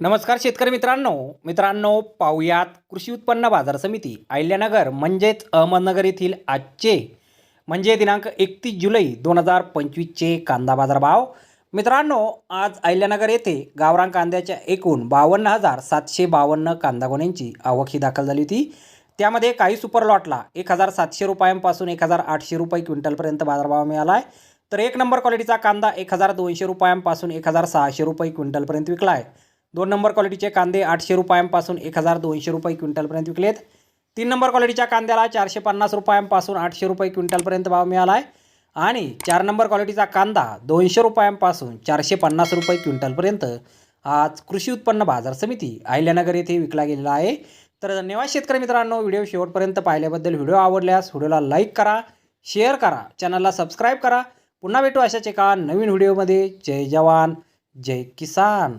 नमस्कार शेतकरी मित्रांनो. मित्रांनो पाहुयात कृषी उत्पन्न बाजार समिती अहिल्यानगर म्हणजेच अहमदनगर येथील आजचे म्हणजे दिनांक एकतीस जुलै दोन हजार पंचवीसचे कांदा बाजार भाव मित्रांनो आज अहिल्यानगर येथे गावरान कांद्याच्या एकूण बावन्न हजार सातशे बावन्न कांदा गोण्यांची आवक ही दाखल झाली होती. त्यामध्ये काही सुपर लॉटला एक हजार सातशे रुपयांपासून एक हजार आठशे रुपये क्विंटलपर्यंत बाजारभाव मिळाला आहे. तर एक नंबर क्वालिटीचा कांदा एक हजार दोनशे रुपयांपासून एक हजार सहाशे रुपये क्विंटलपर्यंत विकला आहे. दोन नंबर क्वालिटीचे कांदे आठशे रुपयांपासून एक हजार दोनशे रुपये क्विंटलपर्यंत विकलेत. तीन नंबर क्वालिटीच्या कांद्याला चारशे पन्नास रुपयांपासून आठशे रुपये क्विंटलपर्यंत भाव मिळाला आहे आणि चार नंबर क्वालिटीचा कांदा दोनशे रुपयांपासून चारशे पन्नास रुपये क्विंटलपर्यंत आज कृषी उत्पन्न बाजार समिती अहिल्यानगर येथे विकला गेलेला आहे. तर धन्यवाद शेतकरी मित्रांनो व्हिडिओ शेवटपर्यंत पाहिल्याबद्दल व्हिडिओ आवडल्यास व्हिडिओला लाईक करा शेअर करा चॅनलला सबस्क्राईब करा. पुन्हा भेटू अशाच एका नवीन व्हिडिओमध्ये. जय जवान जय किसान.